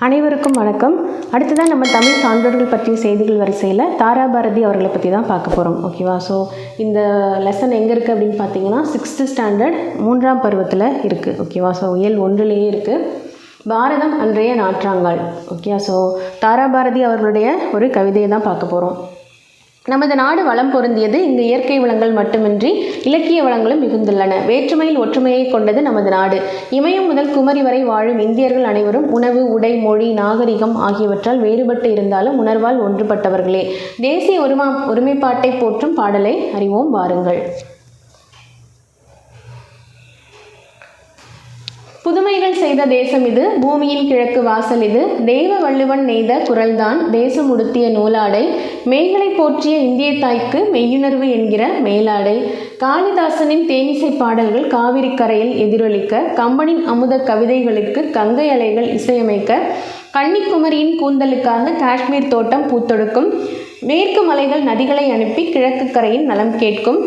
அனைவருக்கும் வணக்கம். அடுத்ததான் நம்ம தமிழ் சான்றோர்கள் பற்றிய செய்திகள் வரிசையில் தாராபாரதி அவர்களை பற்றி தான் பார்க்க போகிறோம் ஓகேவா ஸோ இந்த லெசன் எங்கே இருக்குது அப்படின்னு பார்த்தீங்கன்னா சிக்ஸ்த்து ஸ்டாண்டர்ட் மூன்றாம் பருவத்தில் இருக்குது ஓகேவா ஸோ இயல் ஒன்றுலேயே இருக்குது பாரதம் அன்றைய நாற்றாங்கால். ஓகே ஸோ தாராபாரதி அவர்களுடைய ஒரு கவிதையை தான் பார்க்க போகிறோம் நமது நாடு வளம் பொருந்தியது இங்கு இயற்கை வளங்கள் மட்டுமின்றி இலக்கிய வளங்களும் மிகுந்துள்ளன. வேற்றுமையில் ஒற்றுமையை கொண்டது நமது நாடு. இமயம் முதல் குமரி வரை வாழும் இந்தியர்கள் அனைவரும் உணவு உடை மொழி நாகரிகம் ஆகியவற்றால் வேறுபட்டு இருந்தாலும் உணர்வால் ஒன்றுபட்டவர்களே. தேசிய ஒருமா ஒருமைப்பாட்டை போற்றும் பாடலை அறிவோம் வாருங்கள். புதுமைகள் செய்த தேசம் இது பூமியின் கிழக்கு வாசல் இது. தெய்வ வள்ளுவன் நெய்த குரல்தான் தேசம் உடுத்திய நூலாடை. மேய்களை போற்றிய இந்திய தாய்க்கு மெய்யுணர்வு என்கிற மேலாடை. காளிதாசனின் தேனிசை பாடல்கள் காவிரி கரையில் எதிரொலிக்க கம்பனின் அமுத கவிதைகளுக்கு கங்கை அலைகள் இசையமைக்க கன்னிக்குமரியின் கூந்தலுக்காக காஷ்மீர் தோட்டம் பூத்தொடுக்கும் மேற்கு மலைகள் நதிகளை அனுப்பி கிழக்கு கரையின் நலம் கேட்கும்.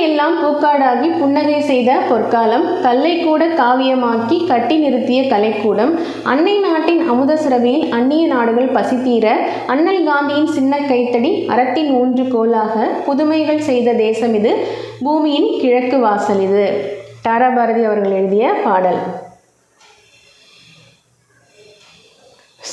எல்லாம் பூக்காடாகி புன்னகை செய்த பொற்காலம் கல்லை கூட காவியமாக்கி கட்டி நிறுத்திய கலைக்கூடம் அன்னை நாட்டின் அமுத சிறவியில் அந்நிய நாடுகள் பசித்தீர அண்ணல் காந்தியின் சின்ன கைத்தடி அறத்தின் ஊன்று கோலாக புதுமைகள் செய்த தேசம் இது பூமியின் கிழக்கு வாசல் இது. தாராபாரதி அவர்கள் எழுதிய பாடல்.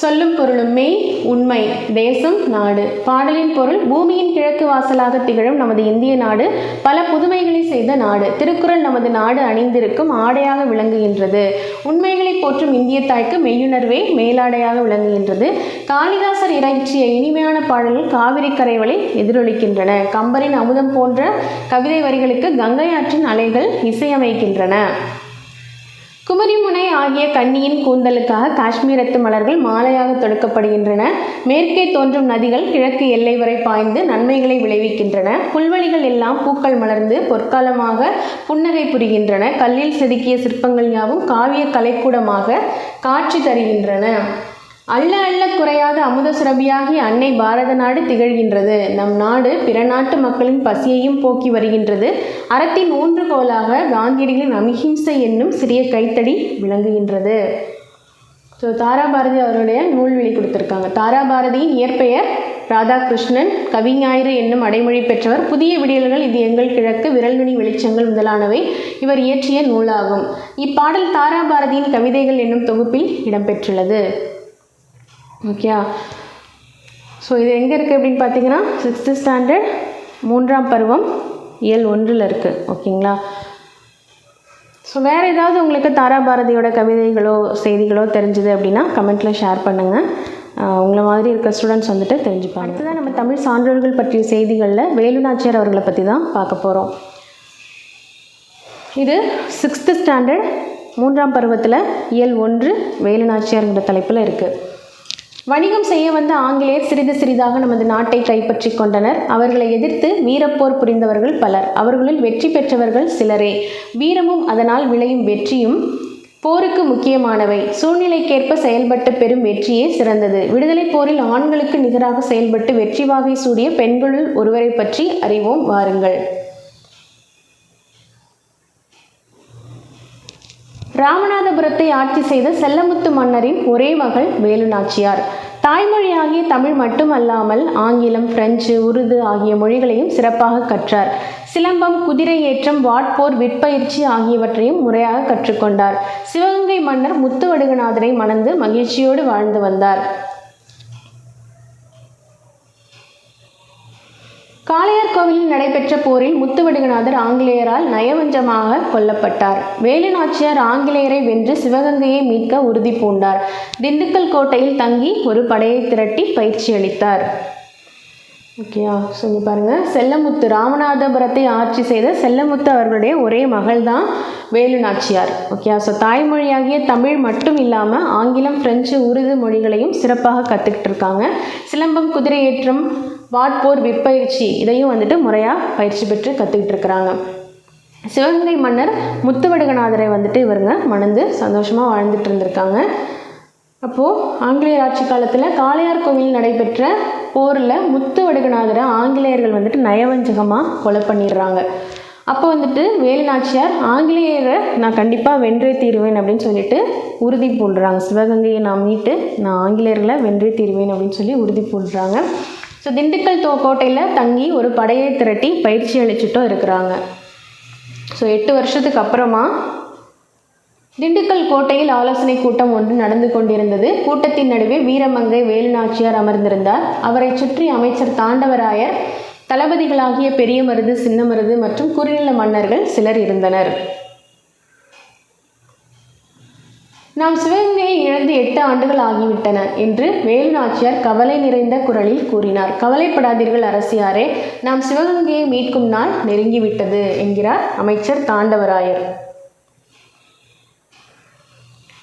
சொல்லும் பொருளும் மெய் உண்மை தேசம் நாடு. பாடலின் பொருள் பூமியின் கிழக்கு வாசலாக திகழும் நமது இந்திய நாடு பல புதுமைகளை செய்த நாடு. திருக்குறள் நமது நாடு அணிந்திருக்கும் ஆடையாக விளங்குகின்றது. உண்மைகளை போற்றும் இந்திய தாய்க்கு மெய்யுணர்வே மேலாடையாக விளங்குகின்றது. காளிதாசர் இறைச்சிய இனிமையான பாடல்கள் காவிரி கரைவழில் எதிரொலிக்கின்றன. கம்பரின் அமுதம் போன்ற கவிதை வரிகளுக்கு கங்கை ஆற்றின் அலைகள் இசையமைக்கின்றன. குமரிமுனை ஆகிய கன்னியின் கூந்தலுக்காக காஷ்மீரத்து மலர்கள் மாலையாக தொடுக்கப்படுகின்றன. மேற்கே தோன்றும் நதிகள் கிழக்கு எல்லை வரை பாய்ந்து நன்மைகளை விளைவிக்கின்றன. புல்வெளிகள் எல்லாம் பூக்கள் மலர்ந்து பொற்காலமாக புன்னகை புரிகின்றன. கல்லில் செதுக்கிய சிற்பங்கள் யாவும் காவிய கலைக்கூடமாக காட்சி தருகின்றன. அள்ள அள்ள குறையாத அமுத சுரபியாகி அன்னை பாரத நாடு திகழ்கின்றது. நம் நாடு பிற நாட்டு மக்களின் பசியையும் போக்கி வருகின்றது. அறத்தின் ஊன்றுகோலாக காந்தியடிகளின் அமிஹிம்சை என்னும் சிறிய கைத்தடி விளங்குகின்றது. ஸோ தாராபாரதி அவருடைய நூல் வெளி கொடுத்துருக்காங்க. தாராபாரதியின் இயற்பெயர் ராதாகிருஷ்ணன் கவிஞாயிறு என்னும் அடைமொழி பெற்றவர். புதிய விடியல்கள் இது எங்கள் கிழக்கு விரல்நுனி வெளிச்சங்கள் முதலானவை. இவர் இயற்றிய நூலாகும். இப்பாடல் தாராபாரதியின் கவிதைகள் என்னும் தொகுப்பில் இடம்பெற்றுள்ளது. ஓகே ஸோ இது எங்கே இருக்குது அப்படின்னு பார்த்தீங்கன்னா சிக்ஸ்த்து ஸ்டாண்டர்ட் மூன்றாம் பருவம் இயல் ஒன்றில் இருக்குது ஓகேங்களா ஸோ வேறு ஏதாவது உங்களுக்கு தாராபாரதியோட கவிதைகளோ செய்திகளோ தெரிஞ்சுது அப்படின்னா கமெண்ட்டில் ஷேர் பண்ணுங்கள் உங்களை மாதிரி இருக்க ஸ்டூடெண்ட்ஸ் வந்துட்டு தெரிஞ்சுப்பாங்க. அடுத்ததான் நம்ம தமிழ் சான்றோர்கள் பற்றிய செய்திகளில் வேலுநாச்சியார் அவர்களை பற்றி தான் பார்க்க போகிறோம் இது சிக்ஸ்த்து ஸ்டாண்டர்ட் மூன்றாம் பருவத்தில் இயல் ஒன்று வேலுநாச்சியார்ங்கிற தலைப்பில் இருக்குது வணிகம் செய்ய வந்த ஆங்கிலேயர் சிறிது சிறிதாக நமது நாட்டை கைப்பற்றி கொண்டனர். அவர்களை எதிர்த்து வீரப்போர் புரிந்தவர்கள் பலர். அவர்களில் வெற்றி பெற்றவர்கள் சிலரே. வீரமும் அதனால் விளையும் வெற்றியும் போருக்கு முக்கியமானவை. சூழ்நிலைக்கேற்ப செயல்பட்டு பெறும் வெற்றியே சிறந்தது. விடுதலை போரில் ஆண்களுக்கு நிகராக செயல்பட்டு வெற்றி வாகை சூடிய பெண்களுள் ஒருவரை பற்றி அறிவோம். வாருங்கள். ராமநாதபுரத்தை ஆட்சி செய்த செல்லமுத்து மன்னரின் ஒரே மகள் வேலுநாச்சியார். தாய்மொழியாகிய தமிழ் மட்டுமல்லாமல் ஆங்கிலம் பிரெஞ்சு உருது ஆகிய மொழிகளையும் சிறப்பாக கற்றார். சிலம்பம் குதிரை ஏற்றம் வாட்போர் விற்பயிற்சி ஆகியவற்றையும் முறையாக கற்றுக்கொண்டார். சிவகங்கை மன்னர் முத்துவடுகநாதரை மணந்து மகிழ்ச்சியோடு வாழ்ந்து வந்தார். காளையார் கோவிலில் நடைபெற்ற போரில் முத்துவடுகநாதர் ஆங்கிலேயரால் நயவஞ்சமாக கொல்லப்பட்டார். வேலுநாச்சியார் ஆங்கிலேயரை வென்று சிவகங்கையை மீட்க உறுதி பூண்டார். திண்டுக்கல் கோட்டையில் தங்கி ஒரு படையை திரட்டி பயிற்சி அளித்தார் ஓகேயா சொல்லி பாருங்கள் செல்லமுத்து ராமநாதபுரத்தை ஆட்சி செய்த செல்லமுத்து அவர்களுடைய ஒரே மகள் தான் வேலுநாச்சியார் ஓகேயா ஸோ தாய்மொழியாகிய தமிழ் மட்டும் இல்லாமல் ஆங்கிலம் பிரெஞ்சு உருது மொழிகளையும் சிறப்பாக கற்றுக்கிட்டு இருக்காங்க சிலம்பம் குதிரை ஏற்றம் வாட்போர் விற்பயிற்சி இதையும் வந்துட்டு முறையாக பயிற்சி பெற்று கற்றுக்கிட்டு இருக்கிறாங்க சிவகங்கை மன்னர் முத்துவடுகநாதரை வந்துட்டு இவருங்க மணந்து சந்தோஷமாக வாழ்ந்துட்டு இருந்திருக்காங்க. அப்போது ஆங்கிலேயர் ஆட்சி காலத்தில் காளையார் கோவில் நடைபெற்ற போரில் முத்து வடுகநாதரை ஆங்கிலேயர்கள் வந்துட்டு நயவஞ்சகமாக கொலை பண்ணிடுறாங்க. அப்போ வந்துட்டு வேலுநாச்சியார் ஆங்கிலேயரை நான் கண்டிப்பாக வென்றே தீருவேன் அப்படின்னு சொல்லிட்டு உறுதி பூண்டுறாங்க. சிவகங்கையை நான் மீட்டு நான் ஆங்கிலேயர்களை வென்றே தீருவேன் அப்படின்னு சொல்லி உறுதி பூண்டுறாங்க. ஸோ திண்டுக்கல் தோ கோட்டையில் தங்கி ஒரு படையை திரட்டி பயிற்சி அளிச்சுட்டும் இருக்கிறாங்க. ஸோ எட்டு வருஷத்துக்கு அப்புறமா திண்டுக்கல் கோட்டையில் ஆலோசனை கூட்டம் ஒன்று நடந்து கொண்டிருந்தது. கூட்டத்தின் நடுவே வீரமங்கை வேலுநாச்சியார் அமர்ந்திருந்தார். அவரை சுற்றி அமைச்சர் தாண்டவராயர் தளபதிகளாகிய பெரிய மருது சின்ன மருது மற்றும் குறுநில மன்னர்கள் சிலர் இருந்தனர். நாம் சிவகங்கையை இழந்து எட்டு ஆண்டுகள் ஆகிவிட்டன என்று வேலுநாச்சியார் கவலை நிறைந்த குரலில் கூறினார். கவலைப்படாதீர்கள் அரசியாரே நாம் சிவகங்கையை மீட்கும் நாள் நெருங்கிவிட்டது என்கிறார் அமைச்சர் தாண்டவராயர்.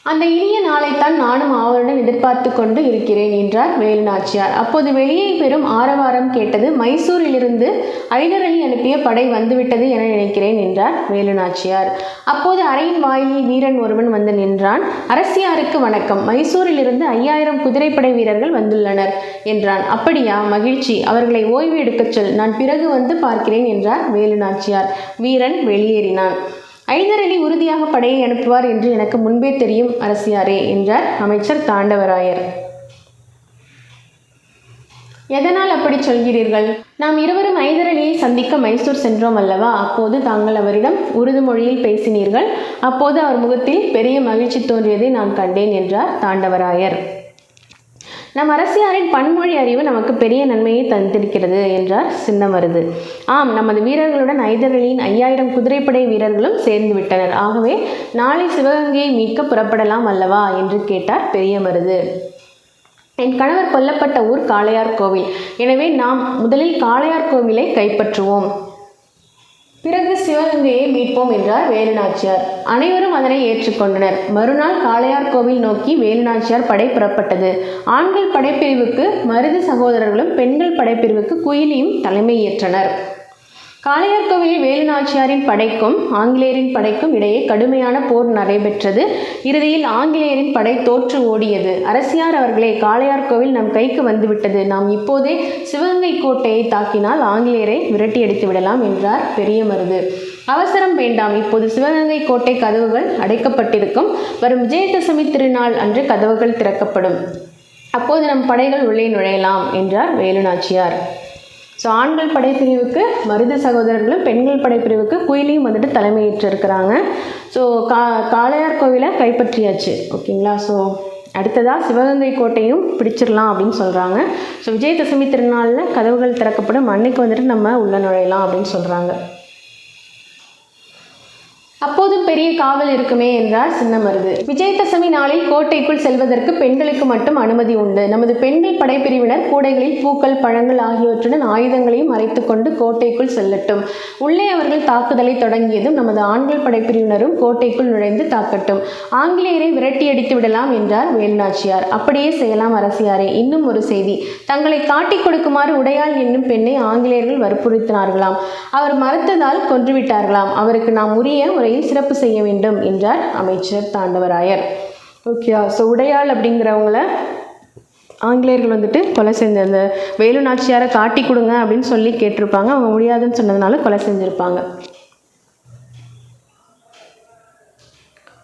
அந்த இனிய நாளைத்தான் நானும் ஆவலுடன் எதிர்பார்த்து கொண்டு இருக்கிறேன் என்றார் வேலுநாச்சியார் அப்போது வெளியே பெறும் ஆரவாரம் கேட்டது மைசூரிலிருந்து ஐதர் அனுப்பிய படை வந்துவிட்டது என நினைக்கிறேன் என்றார் வேலுநாச்சியார் அப்போது அறையின் வாயிலில் வீரன் ஒருவன் வந்து நின்றான். அரசியாருக்கு வணக்கம். மைசூரிலிருந்து ஐயாயிரம் குதிரைப்படை வீரர்கள் வந்துள்ளனர் என்றான். அப்படியா? மகிழ்ச்சி. அவர்களை ஓய்வு எடுக்கச் சொல். நான் பிறகு வந்து பார்க்கிறேன் என்றார் வேலுநாச்சியார் வீரன் வெளியேறினான். ஐதர் அலி உறுதியாக படையை அனுப்புவார் என்று எனக்கு முன்பே தெரியும் அரசியாரே என்றார் அமைச்சர் தாண்டவராயர். எதனால் அப்படி சொல்கிறீர்கள்? நாம் இருவரும் ஐதர் சந்திக்க மைசூர் சென்றோம் அல்லவா? அப்போது தாங்கள் அவரிடம் உருது மொழியில் பேசினீர்கள். அப்போது அவர் முகத்தில் பெரிய மகிழ்ச்சி தோன்றியதை நான் கண்டேன் என்றார் தாண்டவராயர். நம் அரசியாரின் பன்மொழி அறிவு நமக்கு பெரிய நன்மையை தந்திருக்கிறது என்றார் சின்னமருது. ஆம் நமது வீரர்களுடன் ஐதரளியின் ஐயாயிரம் குதிரைப்படை வீரர்களும் சேர்ந்து விட்டனர். ஆகவே நாளை சிவகங்கையை மீட்க புறப்படலாம் அல்லவா என்று கேட்டார் பெரிய மருது என் கணவர் கொல்லப்பட்ட ஊர் காளையார் கோவில். எனவே நாம் முதலில் காளையார் கோவிலை கைப்பற்றுவோம். பிறகு சிவகங்கையை மீட்போம் என்றார் வேலுநாச்சியார். அனைவரும் அதனை ஏற்றுக்கொண்டனர். மறுநாள் காளையார் கோவில் நோக்கி வேலுநாச்சியார் படை புறப்பட்டது. ஆண்கள் படைப்பிரிவுக்கு மருது சகோதரர்களும் பெண்கள் படைப்பிரிவுக்கு குயிலியும் தலைமை ஏற்றனர் காளையார் கோவிலில் வேலுநாச்சியாரின் படைக்கும் ஆங்கிலேயரின் படைக்கும் இடையே கடுமையான போர் நடைபெற்றது. இறுதியில் ஆங்கிலேயரின் படை தோற்று ஓடியது. அரசியார் அவர்களே காளையார் கோவில் நம் கைக்கு வந்துவிட்டது. நாம் இப்போதே சிவகங்கை கோட்டையை தாக்கினால் ஆங்கிலேயரை விரட்டியடித்து விடலாம் என்றார் பெரிய மருது அவசரம் வேண்டாம். இப்போது சிவகங்கை கோட்டை கதவுகள் அடைக்கப்பட்டிருக்கும். வரும் விஜயதசமி திருநாள் அன்று கதவுகள் திறக்கப்படும். அப்போது நம் படைகள் உள்ளே நுழையலாம் என்றார் வேலுநாச்சியார். ஸோ ஆண்கள் படைப்பிரிவுக்கு மருது சகோதரர்களும் பெண்கள் படைப்பிரிவுக்கு குயிலியும் வந்துட்டு தலைமையேற்றிருக்கிறாங்க. ஸோ கா காளையார் கோவிலை கைப்பற்றியாச்சு. ஓகேங்களா? ஸோ அடுத்ததாக சிவகங்கை கோட்டையும் பிடிச்சிடலாம் அப்படின்னு சொல்கிறாங்க ஸோ விஜயதசமி திருநாளில் கதவுகள் திறக்கப்படும். அன்னைக்கு வந்துட்டு நம்ம உள்ள நுழையலாம் அப்படின்னு சொல்கிறாங்க பெரிய காவல் இருக்குமே என்றார் சின்னமருது. விஜயதசமி நாளில் கோட்டைக்குள் செல்வதற்கு பெண்களுக்கு மட்டும் அனுமதி உண்டு. நமது பெண்கள் படைப்பிரிவினர் கூடைகளில் பூக்கள் பழங்கள் ஆகியவற்றுடன் ஆயுதங்களையும் மறைத்துக் கொண்டு கோட்டைக்குள் செல்லட்டும். உள்ளே அவர்கள் தாக்குதலை தொடங்கியதும் நமது ஆண்கள் படைப்பிரிவினரும் கோட்டைக்குள் நுழைந்து தாக்கட்டும். ஆங்கிலேயரை விரட்டியடித்து விடலாம் என்றார் வேலுநாச்சியார். அப்படியே செய்யலாம் அரசியாரே. இன்னும் ஒரு செய்தி. தங்களை காட்டிக் கொடுக்குமாறு உடையாள் என்னும் பெண்ணை ஆங்கிலேயர்கள் வற்புறுத்தினார்களாம். அவர் மறுத்ததால் கொன்றுவிட்டார்களாம். அவருக்கு நாம் உரிய முறையில் சிறப்பு செய்ய வேண்டும் என்றார் அமைச்சர் தாண்டவராயர். ஓகே ஸோ உடையாள் அப்படிங்கிறவங்கள ஆங்கிலேயர்கள் வந்துட்டு கொலை செஞ்ச அந்த வேலு நாச்சியாரை காட்டி கொடுங்க அப்படின்னு சொல்லி கேட்டிருப்பாங்க. அவங்க முடியாதுன்னு சொன்னதுனால கொலை செஞ்சுருப்பாங்க.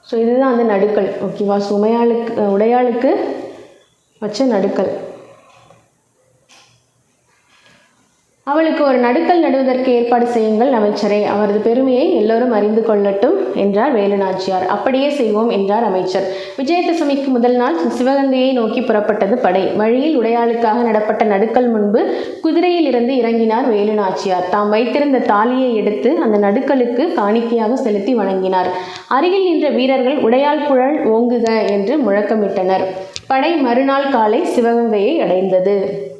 ஸோ இதுதான் அந்த நடுக்கல் ஓகேவா சுமையாளுக்கு உடையாளுக்கு வச்ச நடுக்கல் அவளுக்கு ஒரு நடுக்கல் நடுவதற்கு ஏற்பாடு செய்யுங்கள் அமைச்சரே. அவரது பெருமையை எல்லோரும் அறிந்து கொள்ளட்டும் என்றார் வேலுநாச்சியார். அப்படியே செய்வோம் என்றார் அமைச்சர். விஜயதசமிக்கு முதல் நாள் சிவகங்கையை நோக்கி புறப்பட்டது படை. வழியில் உடையாளுக்காக நடப்பட்ட நடுக்கல் முன்பு குதிரையில் இருந்து இறங்கினார் வேலுநாச்சியார். தாம் வைத்திருந்த தாலியை எடுத்து அந்த நடுக்கலுக்கு காணிக்கையாக செலுத்தி வணங்கினார். அருகில் நின்ற வீரர்கள் உடையாள் புழல் ஓங்குக என்று முழக்கமிட்டனர். படை மறுநாள் காலை சிவகங்கையை அடைந்தது.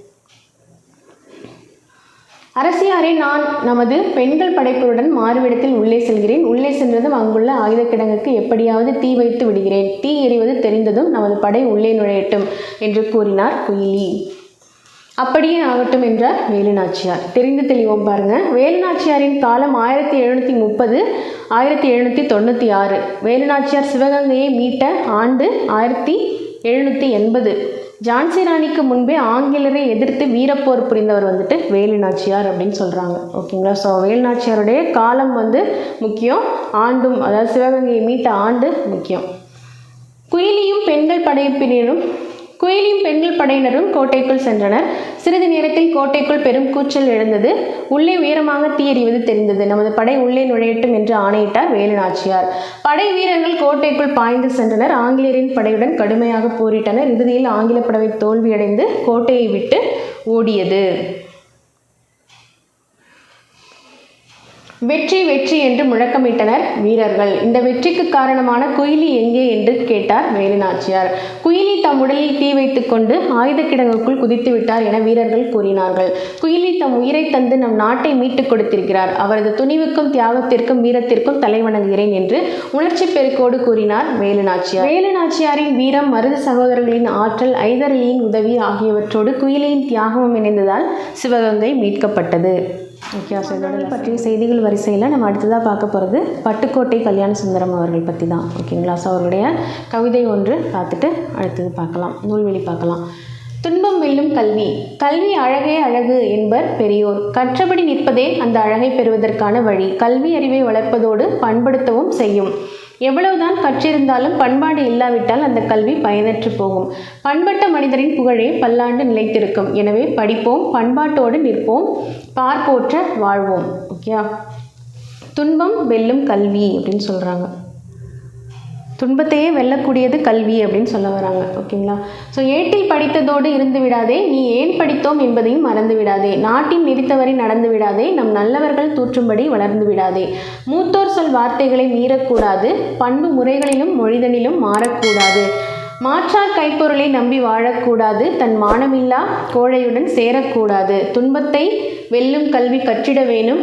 அரசியாரே நான் நமது பெண்கள் படைப்புடன் மாறுவிடத்தில் உள்ளே செல்கிறேன். உள்ளே சென்றதும் அங்குள்ள ஆயுத கிடங்குக்கு எப்படியாவது தீ வைத்து விடுகிறேன். தீ எறிவது தெரிந்ததும் நமது படை உள்ளே நுழையட்டும் என்று கூறினார் குயிலி. அப்படியே ஆகட்டும் என்றார் வேலுநாச்சியார். தெரிந்து தெளிவோம் பாருங்க. வேலுநாச்சியாரின் காலம் ஆயிரத்தி எழுநூற்றி முப்பது ஆயிரத்தி எழுநூற்றி தொண்ணூற்றி ஆறு. வேலுநாச்சியார் சிவகங்கையை மீட்ட ஆண்டு ஆயிரத்தி எழுநூற்றி எண்பது. ஜான்சி ராணிக்கு முன்பே ஆங்கிலரை எதிர்த்து வீரப்போர் புரிந்தவர் வந்துட்டு வேலு நாச்சியார் அப்படின்னு சொல்கிறாங்க ஓகேங்களா? ஸோ வேலு நாச்சியாருடைய காலம் வந்து முக்கியம். ஆண்டும் அதாவது சிவகங்கையை மீட்ட ஆண்டு முக்கியம். குயிலியும் பெண்கள் படைப்பினரும் குயிலியும் பெண்கள் படையினரும் கோட்டைக்குள் சென்றனர். சிறிது நேரத்தில் கோட்டைக்குள் பெரும் கூச்சல் எழுந்தது. உள்ளே உயரமாக தீ எறிவது தெரிந்தது. நமது படை உள்ளே நுழையட்டும் என்று ஆணையிட்டார் வேலு நாச்சியார். படை வீரர்கள் கோட்டைக்குள் பாய்ந்து சென்றனர். ஆங்கிலேயரின் படையுடன் கடுமையாக போரிட்டனர். இறுதியில் ஆங்கில படவை தோல்வியடைந்து கோட்டையை விட்டு ஓடியது. வெற்றி வெற்றி என்று முழக்கமிட்டனர் வீரர்கள். இந்த வெற்றிக்கு காரணமான குயிலி எங்கே என்று கேட்டார் வேலுநாச்சியார் குயிலி தம் உடலில் தீ வைத்துக் கொண்டு ஆயுத கிடங்குக்குள் குதித்து விட்டார் என வீரர்கள் கூறினார்கள். குயிலி தம் உயிரை தந்து நம் நாட்டை மீட்டுக் கொடுத்திருக்கிறார். அவரது துணிவுக்கும் தியாகத்திற்கும் வீரத்திற்கும் தலைவணங்குகிறேன் என்று உணர்ச்சி பெருக்கோடு கூறினார் வேலுநாச்சியார் வேலுநாச்சியாரின் வீரம் மருது சகோதரர்களின் ஆற்றல் ஐதரலியின் உதவி ஆகியவற்றோடு குயிலியின் தியாகமும் இணைந்ததால் சிவகங்கை மீட்கப்பட்டது. இதோட பற்றிய செய்திகள் வரிசையில் நம்ம அடுத்ததாக பார்க்க போகிறது பட்டுக்கோட்டை கல்யாண சுந்தரம் அவர்கள் பற்றி தான் ஓகேங்களா ஸோ அவருடைய கவிதை ஒன்று பார்த்துட்டு அடுத்தது பார்க்கலாம். நூல்வெளி பார்க்கலாம். துன்பம் வெல்லும் கல்வி. கல்வி அழகே அழகு என்பர் பெரியோர். கற்றபடி நிற்பதே அந்த அழகை பெறுவதற்கான வழி. கல்வி அறிவை வளர்ப்பதோடு பண்படுத்தவும் செய்யும். எவ்வளவுதான் கற்றிருந்தாலும் பண்பாடு இல்லாவிட்டால் அந்த கல்வி பயனற்று போகும். பண்பட்ட மனிதரின் புகழே பல்லாண்டு நிலைத்திருக்கும். எனவே படிப்போம் பண்பாட்டோடு நிற்போம் பார்ப்போற்ற வாழ்வோம். ஓகேயா? துன்பம் வெல்லும் கல்வி அப்படின்னு சொல்கிறாங்க துன்பத்தையே வெல்லக்கூடியது கல்வி அப்படின்னு சொல்ல வராங்க ஓகேங்களா? ஸோ ஏட்டில் படித்ததோடு இருந்து விடாதே நீ ஏன் படித்தோம் என்பதையும் மறந்து விடாதே. நாட்டின் நிறுத்தவரை நடந்து விடாதே நம் நல்லவர்கள் தூற்றும்படி வளர்ந்து விடாதே. மூத்தோர் சொல் வார்த்தைகளை மீறக்கூடாது பண்பு முறைகளிலும் மொழிதனிலும் மாறக்கூடாது. மாற்றார் கைப்பொருளை நம்பி வாழக்கூடாது தன் மானமில்லா கோழையுடன் சேரக்கூடாது. துன்பத்தை வெல்லும் கல்வி கற்றிட வேணும்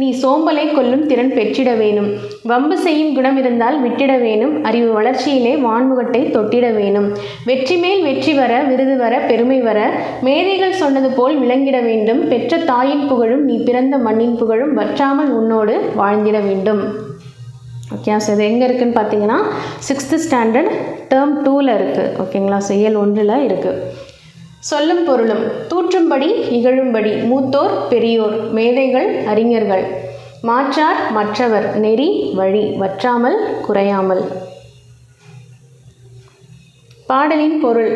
நீ சோம்பலை கொல்லும் திறன் பெற்றிட வேணும். வம்பு செய்யும் குணம் இருந்தால் விட்டிட வேணும். அறிவு வளர்ச்சியிலே வான்முகட்டை தொட்டிட வேணும். வெற்றி மேல் வெற்றி வர விருது வர பெருமை வர மேதைகள் சொன்னது போல் விளங்கிட வேண்டும். பெற்ற தாயின் புகழும் நீ பிறந்த மண்ணின் புகழும் வற்றாமல் உன்னோடு வாழ்ந்திட வேண்டும். ஓகே ஸோ இது எங்கே இருக்குதுன்னு பார்த்தீங்கன்னா சிக்ஸ்த்து ஸ்டாண்டர்ட் டேர்ம் டூவில் இருக்குது ஓகேங்களா செயல் ஒன்றில் இருக்குது சொல்லும் பொருளும் தூற்றும்படி இகழும்படி மூத்தோர் பெரியோர் மேதைகள் அறிஞர்கள். மாற்றார் மற்றவர் நெறி வழி வற்றாமல் குறையாமல். பாடலின் பொருள்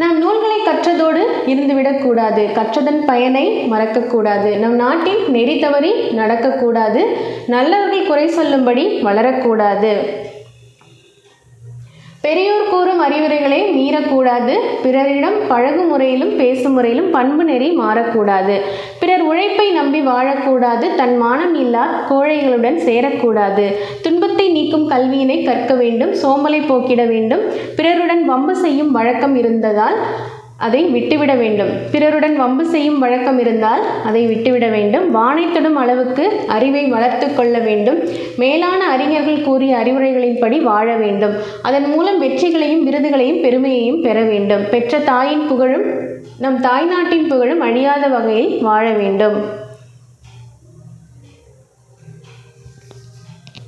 நம் நூல்களை கற்றதோடு இருந்துவிடக்கூடாது கற்றதன் பயனை மறக்கக்கூடாது நம் நாட்டின் நெறி தவறி நடக்கக்கூடாது நல்லவர்கள் குறை சொல்லும்படி வளரக்கூடாது பெரியோர் கூறும் அறிவுரைகளை மீறக்கூடாது. பிறரிடம் பழகும் முறையிலும் பேசும் முறையிலும் பண்பு நெறி மாறக்கூடாது. பிறர் உழைப்பை நம்பி வாழக்கூடாது. தன் மானம் இல்லா கோழைகளுடன் சேரக்கூடாது. துன்பத்தை நீக்கும் கல்வியினை கற்க வேண்டும். சோம்பலை போக்கிட வேண்டும். பிறருடன் வம்பு செய்யும் வழக்கம் இருந்ததால் அதை விட்டுவிட வேண்டும். பிறருடன் வம்பு செய்யும் வழக்கம் இருந்தால் அதை விட்டுவிட வேண்டும். வானை தொடும் அளவுக்கு அறிவை வளர்த்து கொள்ள வேண்டும். மேலான அறிஞர்கள் கூறிய அறிவுரைகளின்படி வாழ வேண்டும். அதன் மூலம் வெற்றிகளையும் விருதுகளையும் பெருமையையும் பெற வேண்டும். பெற்ற தாயின் புகழும் நம் தாய்நாட்டின் புகழும் அழியாத வகையில் வாழ வேண்டும்.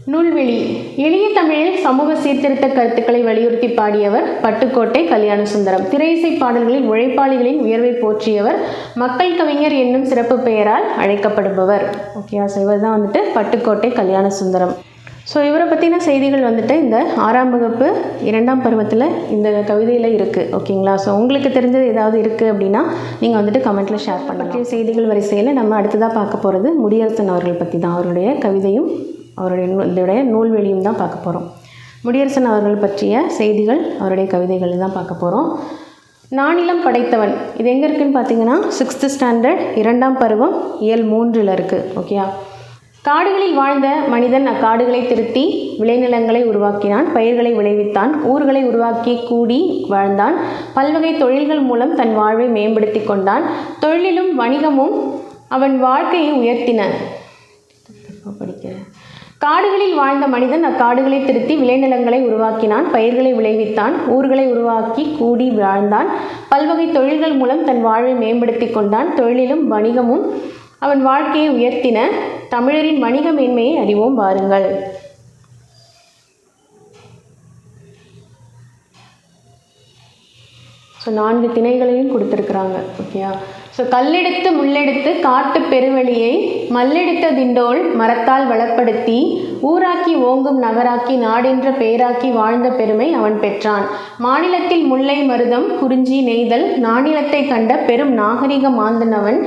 நூல்வெளி எளிய தமிழில் சமூக சீர்திருத்த கருத்துக்களை வலியுறுத்தி பாடியவர் பட்டுக்கோட்டை கல்யாண சுந்தரம் திரையிசை பாடல்களில் உழைப்பாளிகளின் உயர்வை போற்றியவர் மக்கள் கவிஞர் என்னும் சிறப்பு பெயரால் அழைக்கப்படுபவர். ஓகேவா ஸோ இவர் தான் வந்துட்டு பட்டுக்கோட்டை கல்யாண சுந்தரம் ஸோ இவரை பற்றின செய்திகள் வந்துட்டு இந்த ஆறாம் வகுப்பு இரண்டாம் பருவத்தில் இந்த கவிதையில் இருக்குது ஓகேங்களா ஸோ உங்களுக்கு தெரிஞ்சது ஏதாவது இருக்குது அப்படின்னா நீங்கள் வந்துட்டு கமெண்ட்டில் ஷேர் பண்ணலாம். செய்திகள் வரிசையில் நம்ம அடுத்ததாக பார்க்க போகிறது முடியரசன் அவர்கள் பற்றி தான் அவருடைய கவிதையும் அவருடைய இதோடைய நூல்வெளியும் தான் பார்க்க போகிறோம் முடியரசன் அவர்கள் பற்றிய செய்திகள் அவருடைய கவிதைகள் தான் பார்க்க போகிறோம் நானிலம் படைத்தவன். இது எங்கே இருக்குன்னு பார்த்தீங்கன்னா சிக்ஸ்த்து ஸ்டாண்டர்ட் இரண்டாம் பருவம் இயல் மூன்றில் இருக்குது ஓகேயா காடுகளில் வாழ்ந்த மனிதன் அக்காடுகளை திருத்தி விளைநிலங்களை உருவாக்கினான் பயிர்களை விளைவித்தான் ஊர்களை உருவாக்கி கூடி வாழ்ந்தான் பல்வகை தொழில்கள் மூலம் தன் வாழ்வை மேம்படுத்தி கொண்டான் தொழிலும் வணிகமும் அவன் வாழ்க்கையை உயர்த்தின. படிக்கிறேன். காடுகளில் வாழ்ந்த மனிதன் அக்காடுகளை திருத்தி விளைநிலங்களை உருவாக்கினான் பயிர்களை விளைவித்தான் ஊர்களை உருவாக்கி கூடி வாழ்ந்தான். பல்வகை தொழில்கள் மூலம் தன் வாழ்வை மேம்படுத்தி கொண்டான். தொழிலிலும் வணிகமும் அவன் வாழ்க்கையை உயர்த்தின. தமிழரின் வணிக மேன்மையை அறிவோம் வாருங்கள் ஸோ நான்கு திணைகளையும் கொடுத்துருக்குறாங்க ஓகேயா? ஸோ கல்லெடுத்து முள்ளெடுத்து காட்டு பெருவழியை மல்லெடுத்த திண்டோள் மரத்தால் வளப்படுத்தி ஊராக்கி ஓங்கும் நகராக்கி நாடென்ற பெயராக்கி வாழ்ந்த பெருமை அவன் பெற்றான். மாநிலத்தில் முல்லை மருதம் குறிஞ்சி நெய்தல் நானிலத்தை கண்ட பெரும் நாகரிக மாந்தனவன்.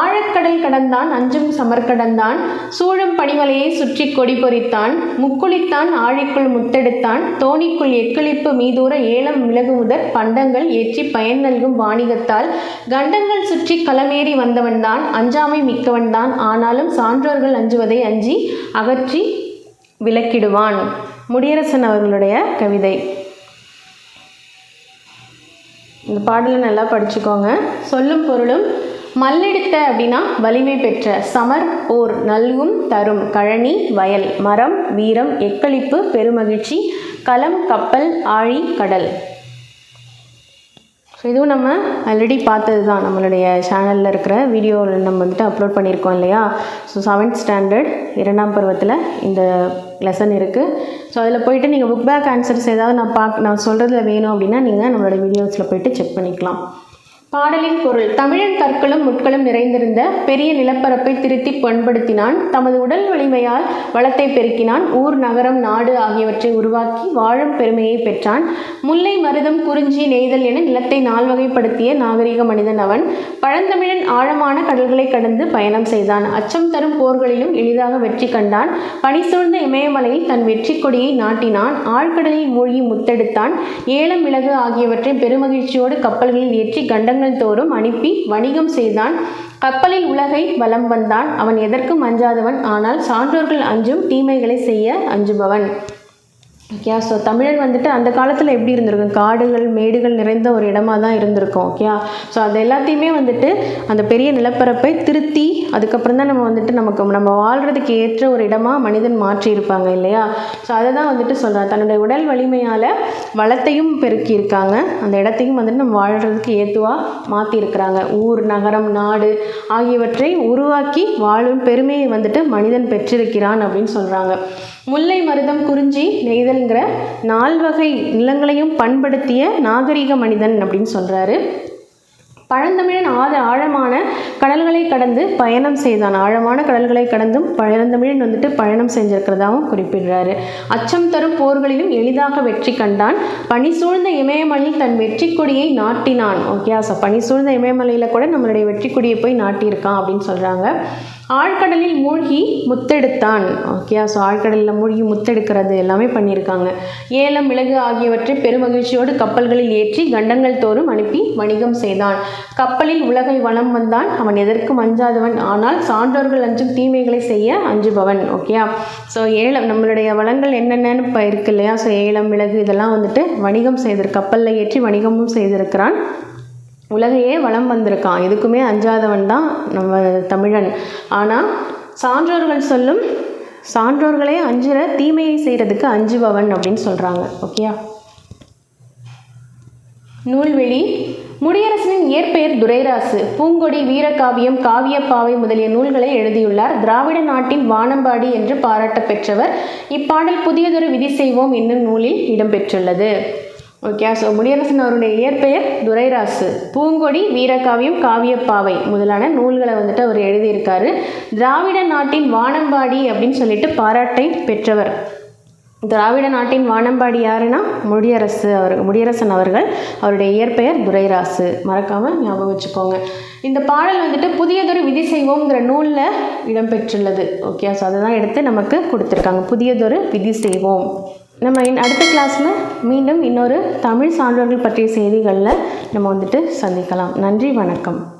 ஆழக்கடல் கடந்தான் அஞ்சும் சமர்கடந்தான் சூழும் பனிமலையை சுற்றி கொடி பொறித்தான். முக்குளித்தான் ஆழிக்குள் முத்தெடுத்தான். தோணிக்குள் எக்களிப்பு மீதூர ஏலம் மிளகு முதற் பண்டங்கள் ஏற்றி பயன் நல்கும் வாணிகத்தால். கண்டங்கள் சுற்றி களமேறி வந்தவன்தான் அஞ்சாமை மிக்கவன்தான் ஆனாலும் சான்றோர்கள் அஞ்சுவதை அஞ்சி அகற்றி விளக்கிடுவான். முடியரசன் அவர்களுடைய கவிதை. இந்த பாடலை நல்லா படிச்சுக்கோங்க. சொல்லும் பொருளும் மல்லெடுத்த அப்படின்னா வலிமை பெற்ற சமர் போர் நல்கும் தரும் கழனி வயல் மரம் வீரம் எக்களிப்பு பெருமகிழ்ச்சி களம் கப்பல் ஆழி கடல். ஸோ இதுவும் நம்ம ஆல்ரெடி பார்த்தது தான் நம்மளுடைய சேனலில் இருக்கிற வீடியோவில் நம்ம வந்துட்டு அப்லோட் பண்ணியிருக்கோம் இல்லையா? ஸோ செவன்த் ஸ்டாண்டர்ட் இரண்டாம் பருவத்தில் இந்த லெசன் இருக்குது ஸோ அதில் போயிட்டு நீங்கள் புக் பேக் ஆன்சர்ஸ் ஏதாவது நான் பார்க்க நான் சொல்கிறதுல வேணும் அப்படின்னா நீங்கள் நம்மளோட வீடியோஸில் போயிட்டு செக் பண்ணிக்கலாம். பாடலின் பொருள் தமிழன் கற்களும் முட்களும் நிறைந்திருந்த பெரிய நிலப்பரப்பை திருத்தி பண்படுத்தினான். தமது உடல் வலிமையால் வளத்தை பெருக்கினான். ஊர் நகரம் நாடு ஆகியவற்றை உருவாக்கி வாழும் பெருமையை பெற்றான். முல்லை மருதம் குறிஞ்சி நெய்தல் என நிலத்தை நால்வகைப்படுத்திய நாகரிக மனிதன் அவன். பழந்தமிழன் ஆழமான கடல்களை கடந்து பயணம் செய்தான். அச்சம் தரும் போர்களிலும் எளிதாக வெற்றி கண்டான். பனி சூழ்ந்த இமயமலையில் தன் வெற்றி கொடியை நாட்டினான். ஆழ்கடலில் மூழ்கி முத்தெடுத்தான். ஏலம் மிளகு ஆகியவற்றை பெருமகிழ்ச்சியோடு கப்பல்களில் ஏற்றி கண்டங்கள் தோறும் அனுப்பி வணிகம் செய்தான். கப்பலில் உலகை வலம் வந்தான். அவன் எதற்கும் அஞ்சாதவன். ஆனால் சான்றோர்கள் அஞ்சும் தீமைகளை செய்ய அஞ்சுபவன். ஓகே ஸோ தமிழன் வந்துட்டு அந்த காலத்தில் எப்படி இருந்திருக்கும்? காடுகள் மேடுகள் நிறைந்த ஒரு இடமா தான் இருந்திருக்கும் ஓகே ஸோ அது எல்லாத்தையுமே வந்துட்டு அந்த பெரிய நிலப்பரப்பை திருத்தி அதுக்கப்புறம் தான் நம்ம வந்துட்டு நமக்கு நம்ம வாழ்கிறதுக்கு ஏற்ற ஒரு இடமா மனிதன் மாற்றியிருப்பாங்க இல்லையா? ஸோ அதை தான் வந்துட்டு சொல்கிறேன் தன்னுடைய உடல் வலிமையால் வளத்தையும் பெருக்கியிருக்காங்க. அந்த இடத்தையும் வந்துட்டு நம்ம வாழ்கிறதுக்கு ஏற்றுவாக மாற்றிருக்கிறாங்க ஊர் நகரம் நாடு ஆகியவற்றை உருவாக்கி வாழும் பெருமையை வந்துட்டு மனிதன் பெற்றிருக்கிறான் அப்படின்னு சொல்கிறாங்க முல்லை மருதம் குறிஞ்சி நெய்தல்ங்கிற நால்வகை நிலங்களையும் பண்படுத்திய நாகரிக மனிதன் அப்படின்னு சொல்கிறாரு பழந்தமிழன் ஆத ஆழமான கடல்களை கடந்து பயணம் செய்தான். ஆழமான கடல்களை கடந்தும் பழந்தமிழன் வந்துட்டு பயணம் செஞ்சிருக்கிறதாகவும் குறிப்பிடுறாரு. அச்சம் தரும் போர்களிலும் எளிதாக வெற்றி கண்டான். பனி சூழ்ந்த இமயமலையில் தன் வெற்றி கொடியை நாட்டினான். ஓகே ஸோ பனி சூழ்ந்த இமயமலையில் கூட நம்மளுடைய வெற்றி கொடியை போய் நாட்டியிருக்கான் அப்படின்னு சொல்கிறாங்க ஆழ்கடலில் மூழ்கி முத்தெடுத்தான். ஓகே ஸோ ஆழ்கடலில் மூழ்கி முத்தெடுக்கிறது எல்லாமே பண்ணியிருக்காங்க. ஏலம் மிளகு ஆகியவற்றை பெருமகிழ்ச்சியோடு கப்பல்களில் ஏற்றி கண்டங்கள் தோறும் அனுப்பி வணிகம் செய்தான். கப்பலில் உலகை வளம் வந்தான். அவன் எதற்கும் அஞ்சாதவன். ஆனால் சான்றோர்கள் அஞ்சும் தீமைகளை செய்ய அஞ்சுபவன். ஓகேயா ஸோ ஏலம் நம்மளுடைய வளங்கள் என்னென்னு இப்போ இருக்கு இல்லையா? ஸோ ஏலம் மிளகு இதெல்லாம் வந்துட்டு வணிகம் செய்திரு கப்பலில் ஏற்றி வணிகமும் செய்திருக்கிறான். உலகையே வளம் வந்திருக்கான். எதுக்குமே அஞ்சாதவன் தான் நம்ம தமிழன். ஆனால் சான்றோர்கள் சொல்லும் சான்றோர்களே அஞ்சுற தீமையை செய்கிறதுக்கு அஞ்சுபவன் அப்படின்னு சொல்கிறாங்க ஓகேயா? நூல்வெளி முடியரசனின் இயற்பெயர் துரைராசு. பூங்கொடி வீரகாவியம் காவியப்பாவை முதலிய நூல்களை எழுதியுள்ளார். திராவிட நாட்டின் வானம்பாடி என்று பாராட்ட பெற்றவர். இப்பாடல் புதியதொரு விதி செய்வோம் என்னும் நூலில் இடம்பெற்றுள்ளது ஓகே ஸோ முடியரசன் அவருடைய இயற்பெயர் துரைராசு. பூங்கொடி வீரகாவியம் காவியப்பாவை முதலான நூல்களை வந்துட்டு அவர் எழுதியிருக்காரு. திராவிட நாட்டின் வானம்பாடி அப்படின்னு சொல்லிட்டு பாராட்டை பெற்றவர். திராவிட நாட்டின் வானம்பாடி யாருன்னா? முடியரசு அவர் முடியரசன் அவர்கள். அவருடைய இயற்பெயர் துரைராசு. மறக்காமல் ஞாபகம் வச்சுக்கோங்க. இந்த பாடல் வந்துட்டு புதியதொரு விதி செய்வோங்கிற நூலில் இடம்பெற்றுள்ளது. ஓகே ஸோ அதை தான் எடுத்து நமக்கு கொடுத்துருக்காங்க. புதியதொரு விதி செய்வோம். நம்ம இன் அடுத்த கிளாஸில் மீண்டும் இன்னொரு தமிழ் சான்றோர்கள் பற்றிய செய்திகளில் நம்ம வந்துட்டு சந்திக்கலாம். நன்றி வணக்கம்.